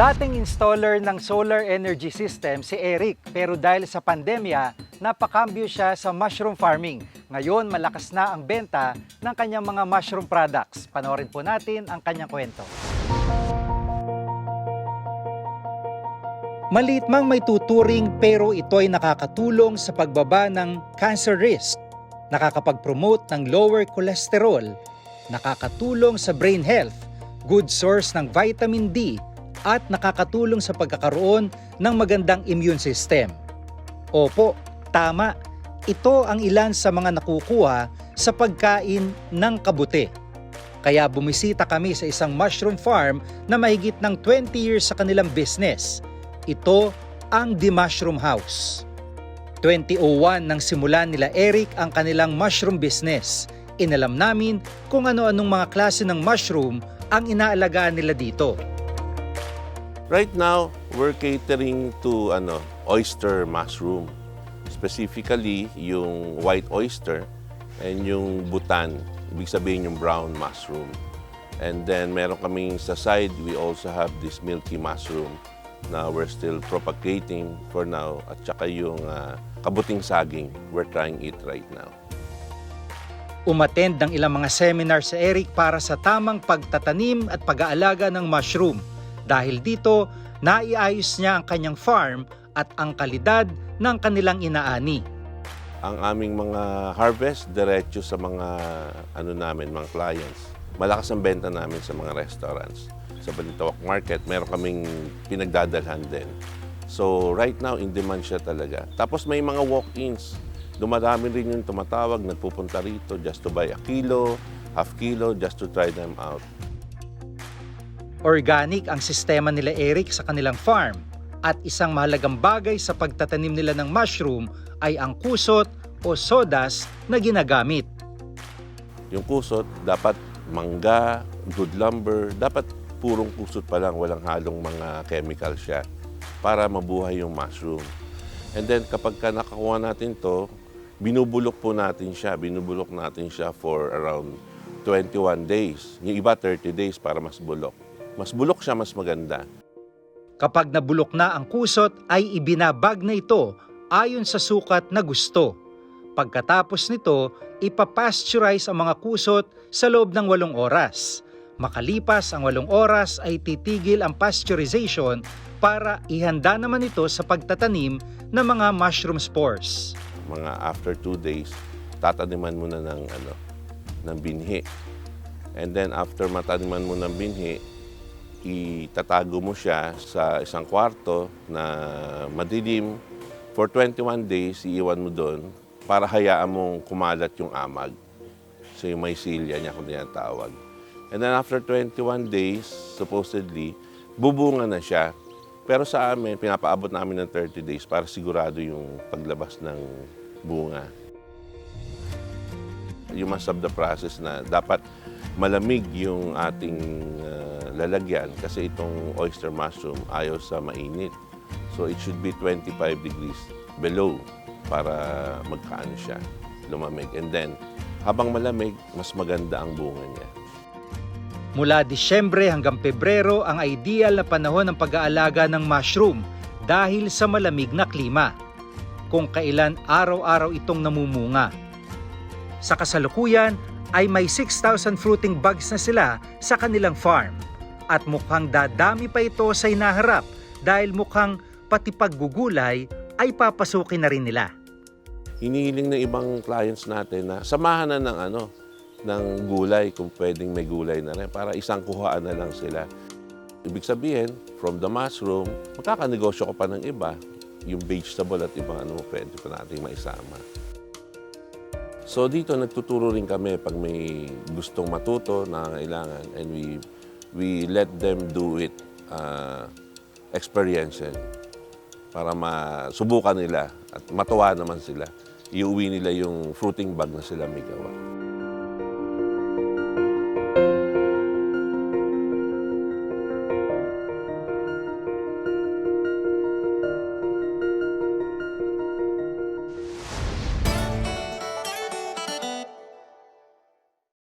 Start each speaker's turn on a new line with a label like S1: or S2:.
S1: Dating installer ng solar energy system si Eric pero dahil sa pandemya, napakambyo siya sa mushroom farming. Ngayon, malakas na ang benta ng kanyang mga mushroom products. Panoorin po natin ang kanyang kwento. Maliit mang may tuturing pero ito ay nakakatulong sa pagbaba ng cancer risk, nakakapag-promote ng lower cholesterol, nakakatulong sa brain health, good source ng vitamin D, at nakakatulong sa pagkakaroon ng magandang immune system. Opo, tama. Ito ang ilan sa mga nakukuha sa pagkain ng kabuti. Kaya bumisita kami sa isang mushroom farm na mahigit ng 20 years sa kanilang business. Ito ang The Mushroom House. 2001 nang simulan nila Eric ang kanilang mushroom business. Inalam namin kung ano-anong mga klase ng mushroom ang inaalagaan nila dito.
S2: Right now, we're catering to ano, oyster mushroom. Specifically, yung white oyster and yung butan. Ibig sabihin yung brown mushroom. And then meron kaming sa side, we also have this milky mushroom na we're still propagating for now. At saka yung ah, kabuting saging, we're trying it right now.
S1: Umattend ng ilang mga seminar si Eric para sa tamang pagtatanim at pag-aalaga ng mushroom. Dahil dito, naiayos niya ang kanyang farm at ang kalidad ng kanilang inaani.
S2: ang aming mga harvest diretso sa mga ano namin, mga clients. Malakas ang benta namin sa mga restaurants. Sa Balintawak Market, meron kaming pinagdadalhan din. So right now, in demand siya talaga. Tapos may mga walk-ins. Dumadami rin yung tumatawag, nagpupunta rito just to buy a kilo, half kilo, just to try them out.
S1: Organic ang sistema nila Eric sa kanilang farm at isang mahalagang bagay sa pagtatanim nila ng mushroom ay ang kusot o sodas na ginagamit.
S2: Yung kusot, dapat mangga, good lumber, dapat purong kusot pa lang, walang halong mga chemical siya para mabuhay yung mushroom. And then kapag ka nakakuha natin to, binubulok po natin siya, binubulok natin siya for around 21 days. Yung iba 30 days para mas bulok. Mas bulok siya, mas maganda.
S1: Kapag nabulok na ang kusot ay ibinabag na ito ayon sa sukat na gusto. Pagkatapos nito, ipapasteurize ang mga kusot sa loob ng walong oras. Makalipas ang walong oras ay titigil ang pasteurization para ihanda naman ito sa pagtatanim ng mga mushroom spores.
S2: Mga after 2 days, tataniman mo na ng, ano, ng binhi. And then after mataniman mo ng binhi, itatago mo siya sa isang kwarto na madilim. For 21 days, iiwan mo doon para hayaan mong kumalat yung amag. So yung mycelia niya kung tinatawag. And then after 21 days, supposedly, bubunga na siya. Pero sa amin, pinapaabot namin ng 30 days para sigurado yung paglabas ng bunga. You must have the process na dapat malamig yung ating uh, lalagyan kasi itong oyster mushroom ayaw sa mainit. So it should be 25 degrees below para magkaano siya, lumamig. And then, habang malamig, mas maganda ang bunga niya.
S1: Mula Disyembre hanggang Pebrero ang ideal na panahon ng pag-aalaga ng mushroom dahil sa malamig na klima. Kung kailan araw-araw itong namumunga. Sa kasalukuyan ay may 6,000 fruiting bugs na sila sa kanilang farm. At mukhang dadami pa ito sa inaharap dahil mukhang pati paggugulay ay papasukin na rin nila.
S2: hinihiling ng ibang clients natin na samahan na ng ano ng gulay kung pwedeng may gulay na rin para isang kuhaan na lang sila. Ibig sabihin, from the mushroom, magkakanegosyo ko pa ng iba. Yung vegetable at ibang ano pwede pa natin maisama. So dito nagtuturo rin kami pag may gustong matuto na kailangan and we we let them do it uh, experience para masubukan nila at matuwa naman sila. Iuwi nila yung fruiting bag na sila may gawa.